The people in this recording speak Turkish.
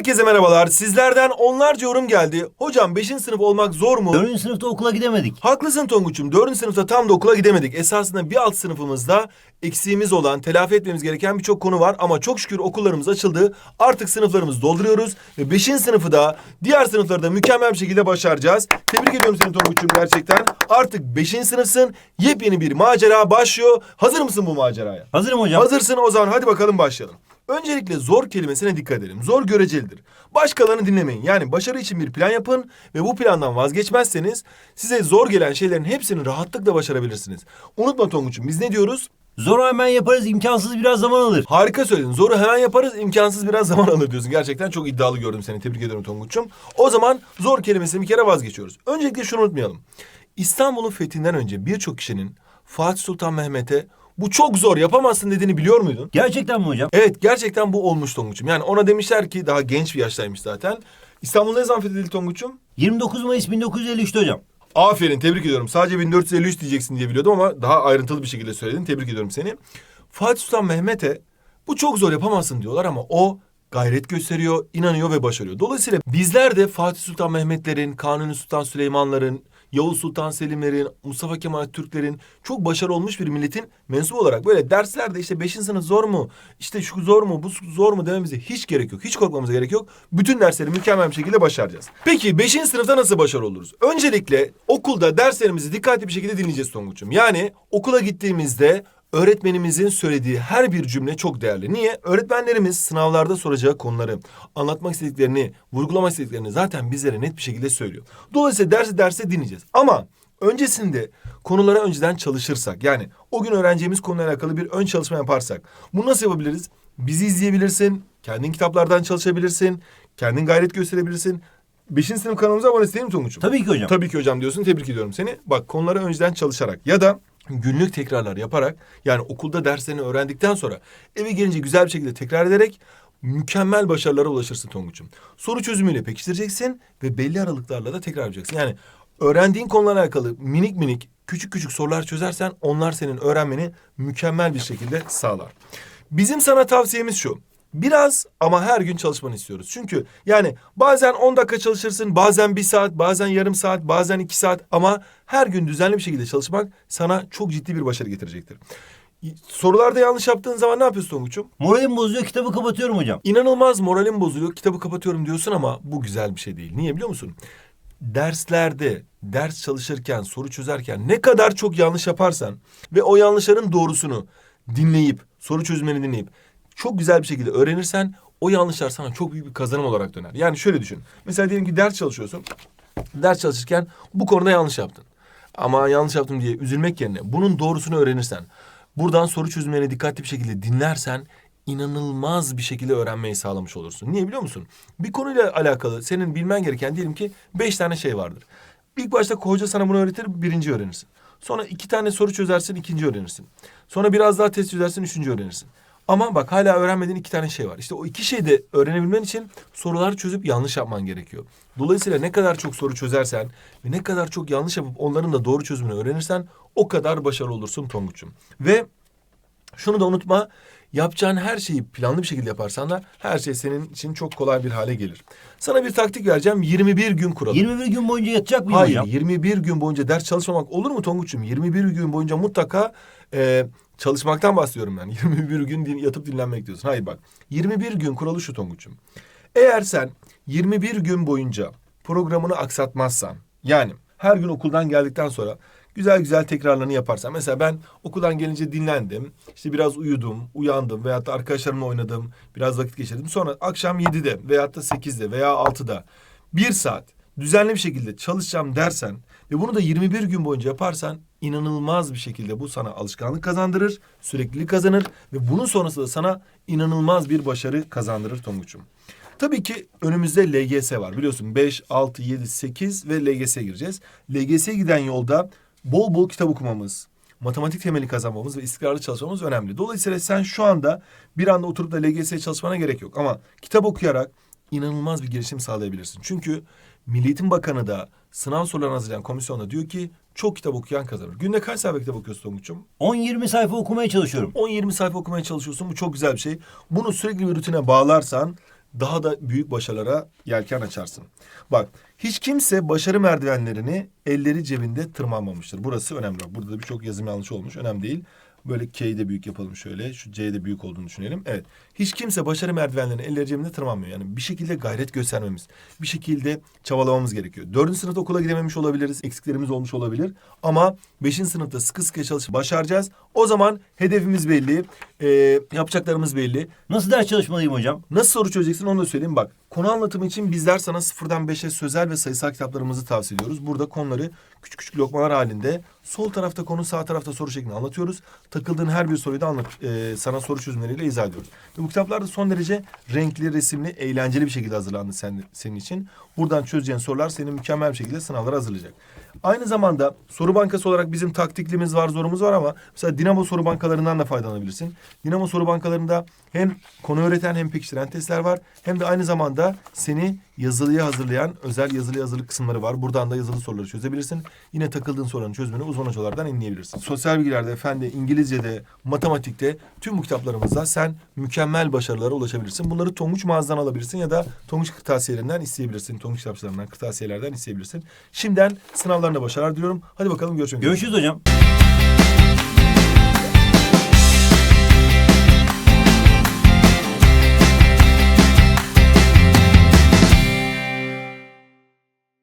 Herkese merhabalar. Sizlerden onlarca yorum geldi. Hocam 5. sınıf olmak zor mu? Dördüncü sınıfta okula gidemedik. Haklısın Tonguç'um. 4. sınıfta tam da okula gidemedik. Esasında bir alt sınıfımızda eksiğimiz olan, telafi etmemiz gereken birçok konu var. Ama çok şükür okullarımız açıldı. Artık sınıflarımızı dolduruyoruz. Ve 5. sınıfı da diğer sınıfları da mükemmel bir şekilde başaracağız. Tebrik ediyorum seni Tonguç'um gerçekten. Artık 5. sınıfsın. Yepyeni bir macera başlıyor. Hazır mısın bu maceraya? Hazırım hocam. Hazırsın o zaman hadi bakalım başlayalım. Öncelikle zor kelimesine dikkat edelim. Zor görecelidir. Başkalarını dinlemeyin. Yani başarı için bir plan yapın ve bu plandan vazgeçmezseniz size zor gelen şeylerin hepsini rahatlıkla başarabilirsiniz. Unutma Tonguç'um biz ne diyoruz? Zoru hemen yaparız, imkansız biraz zaman alır. Harika söyledin. Zoru hemen yaparız, imkansız biraz zaman alır diyorsun. Gerçekten çok iddialı gördüm seni. Tebrik ediyorum Tonguç'um. O zaman zor kelimesini bir kere vazgeçiyoruz. Öncelikle şunu unutmayalım. İstanbul'un fethinden önce birçok kişinin Fatih Sultan Mehmet'e bu çok zor yapamazsın dediğini biliyor muydun? Gerçekten mi hocam? Evet gerçekten bu olmuş Tonguç'um. Yani ona demişler ki daha genç bir yaştaymış zaten. İstanbul ne zaman fethedildi Tonguç'um? 29 Mayıs 1953'te hocam. Aferin tebrik ediyorum. Sadece 1453 diyeceksin diye biliyordum ama daha ayrıntılı bir şekilde söyledin. Tebrik ediyorum seni. Fatih Sultan Mehmet'e bu çok zor yapamazsın diyorlar ama o gayret gösteriyor, inanıyor ve başarıyor. Dolayısıyla bizler de Fatih Sultan Mehmetlerin, Kanuni Sultan Süleymanların, Yavuz Sultan Selimlerin, Mustafa Kemal Türklerin çok başarılı olmuş bir milletin mensubu olarak böyle derslerde işte 5. sınıf zor mu, işte şu zor mu, bu zor mu dememize hiç gerek yok. Hiç korkmamıza gerek yok. Bütün dersleri mükemmel bir şekilde başaracağız. Peki 5. sınıfta nasıl başarılı oluruz? Öncelikle okulda derslerimizi dikkatli bir şekilde dinleyeceğiz Tonguç'um. Yani okula gittiğimizde öğretmenimizin söylediği her bir cümle çok değerli. Niye? Öğretmenlerimiz sınavlarda soracağı konuları, anlatmak istediklerini, vurgulamak istediklerini zaten bizlere net bir şekilde söylüyor. Dolayısıyla dersi derse dinleyeceğiz. Ama öncesinde konulara önceden çalışırsak, yani o gün öğreneceğimiz konuyla alakalı bir ön çalışma yaparsak, bunu nasıl yapabiliriz? Bizi izleyebilirsin, kendin kitaplardan çalışabilirsin, kendin gayret gösterebilirsin. Beşinci sınıf kanalımıza abone değil mi Tonguç'um? Tabii ki hocam. Tabii ki hocam diyorsun. Tebrik ediyorum seni. Bak konuları önceden çalışarak ya da günlük tekrarlar yaparak yani okulda derslerini öğrendikten sonra eve gelince güzel bir şekilde tekrar ederek mükemmel başarılara ulaşırsın Tonguç'um. Soru çözümüyle pekiştireceksin ve belli aralıklarla da tekrar yapacaksın. Yani öğrendiğin konularla alakalı minik minik küçük küçük sorular çözersen onlar senin öğrenmeni mükemmel bir şekilde sağlar. Bizim sana tavsiyemiz şu. Biraz ama her gün çalışmanı istiyoruz. Çünkü yani bazen 10 dakika çalışırsın, bazen bir saat, bazen yarım saat, bazen iki saat ama her gün düzenli bir şekilde çalışmak sana çok ciddi bir başarı getirecektir. Sorularda yanlış yaptığın zaman ne yapıyorsun Tonguç'um? Moralim bozuyor, kitabı kapatıyorum hocam. İnanılmaz moralim bozuluyor, kitabı kapatıyorum diyorsun ama bu güzel bir şey değil. Niye biliyor musun? Derslerde, ders çalışırken, soru çözerken ne kadar çok yanlış yaparsan ve o yanlışların doğrusunu dinleyip, soru çözmeni dinleyip çok güzel bir şekilde öğrenirsen o yanlışlar sana çok büyük bir kazanım olarak döner. Yani şöyle düşün. Mesela diyelim ki ders çalışıyorsun. Ders çalışırken bu konuda yanlış yaptın. Ama yanlış yaptım diye üzülmek yerine bunun doğrusunu öğrenirsen, buradan soru çözmeni dikkatli bir şekilde dinlersen inanılmaz bir şekilde öğrenmeyi sağlamış olursun. Niye biliyor musun? Bir konuyla alakalı senin bilmen gereken diyelim ki beş tane şey vardır. İlk başta hoca sana bunu öğretir, birinci öğrenirsin. Sonra iki tane soru çözersin, ikinci öğrenirsin. Sonra biraz daha test çözersin, üçüncü öğrenirsin. Ama bak hala öğrenmediğin iki tane şey var. İşte o iki şeyi de öğrenebilmen için soruları çözüp yanlış yapman gerekiyor. Dolayısıyla ne kadar çok soru çözersen ve ne kadar çok yanlış yapıp onların da doğru çözümünü öğrenirsen o kadar başarılı olursun Tonguç'um. Ve şunu da unutma. Yapacağın her şeyi planlı bir şekilde yaparsan da her şey senin için çok kolay bir hale gelir. Sana bir taktik vereceğim. 21 gün kuralı. 21 gün boyunca yatacak mıyım Hayır, hocam? 21 gün boyunca ders çalışmamak olur mu Tonguç'um? 21 gün boyunca mutlaka e, çalışmaktan bahsediyorum yani. 21 gün din, yatıp dinlenmek diyorsun. Hayır bak. 21 gün kuralı şu Tonguç'um. Eğer sen 21 gün boyunca programını aksatmazsan, yani her gün okuldan geldikten sonra güzel güzel tekrarlarını yaparsan. Mesela ben okuldan gelince dinlendim. işte biraz uyudum, uyandım veyahut da arkadaşlarımla oynadım. Biraz vakit geçirdim. Sonra akşam 7'de veyahut da 8'de veya 6'da bir saat düzenli bir şekilde çalışacağım dersen ve bunu da 21 gün boyunca yaparsan inanılmaz bir şekilde bu sana alışkanlık kazandırır, süreklilik kazanır ve bunun sonrasında sana inanılmaz bir başarı kazandırır Tonguç'um. Tabii ki önümüzde LGS var. Biliyorsun 5, 6, 7, 8 ve LGS'ye gireceğiz. LGS'ye giden yolda bol bol kitap okumamız, matematik temeli kazanmamız ve istikrarlı çalışmamız önemli. Dolayısıyla sen şu anda bir anda oturup da LGS'ye çalışmana gerek yok. Ama kitap okuyarak inanılmaz bir gelişim sağlayabilirsin. Çünkü Milli Eğitim Bakanı da sınav sorularını hazırlayan komisyonda diyor ki çok kitap okuyan kazanır. Günde kaç sayfa kitap okuyorsun Tonguç'um? 10-20 sayfa okumaya çalışıyorum. 10-20 sayfa okumaya çalışıyorsun. Bu çok güzel bir şey. Bunu sürekli bir rutine bağlarsan daha da büyük başarılara yelken açarsın. Bak hiç kimse başarı merdivenlerini elleri cebinde tırmanmamıştır. Burası önemli. Burada da birçok yazım yanlış olmuş. Önemli değil. Böyle K'yi de büyük yapalım şöyle. Şu C'yi de büyük olduğunu düşünelim. Evet. Hiç kimse başarı merdivenlerini elleri cebinde tırmanmıyor. Yani bir şekilde gayret göstermemiz, bir şekilde çabalamamız gerekiyor. Dördüncü sınıfta okula gidememiş olabiliriz. Eksiklerimiz olmuş olabilir. Ama beşinci sınıfta sıkı sıkı çalışıp başaracağız. O zaman hedefimiz belli. ee, yapacaklarımız belli. Nasıl ders çalışmalıyım hocam? Nasıl soru çözeceksin onu da söyleyeyim. Bak konu anlatımı için bizler sana sıfırdan beşe sözel ve sayısal kitaplarımızı tavsiye ediyoruz. Burada konuları küçük küçük lokmalar halinde sol tarafta konu sağ tarafta soru şeklinde anlatıyoruz. Takıldığın her bir soruyu da anlat, e, sana soru çözümleriyle izah ediyoruz. Ve bu kitaplar da son derece renkli, resimli, eğlenceli bir şekilde hazırlandı sen, senin için. Buradan çözeceğin sorular seni mükemmel bir şekilde sınavlara hazırlayacak. Aynı zamanda soru bankası olarak bizim taktiklimiz var, zorumuz var ama mesela Dinamo soru bankalarından da faydalanabilirsin. Dinamo soru bankalarında hem konu öğreten hem pekiştiren testler var. Hem de aynı zamanda seni yazılıya hazırlayan özel yazılı hazırlık kısımları var. Buradan da yazılı soruları çözebilirsin. Yine takıldığın soruların çözümünü uzman hocalardan dinleyebilirsin. Sosyal bilgilerde, fende, İngilizce'de, matematikte tüm bu kitaplarımızda sen mükemmel başarılara ulaşabilirsin. Bunları Tonguç mağazadan alabilirsin ya da Tonguç kırtasiyelerinden isteyebilirsin. Tonguç kitapçılarından, kırtasiyelerden isteyebilirsin. Şimdiden sınavlarında başarılar diliyorum. Hadi bakalım görüşmek üzere. Görüşürüz hocam.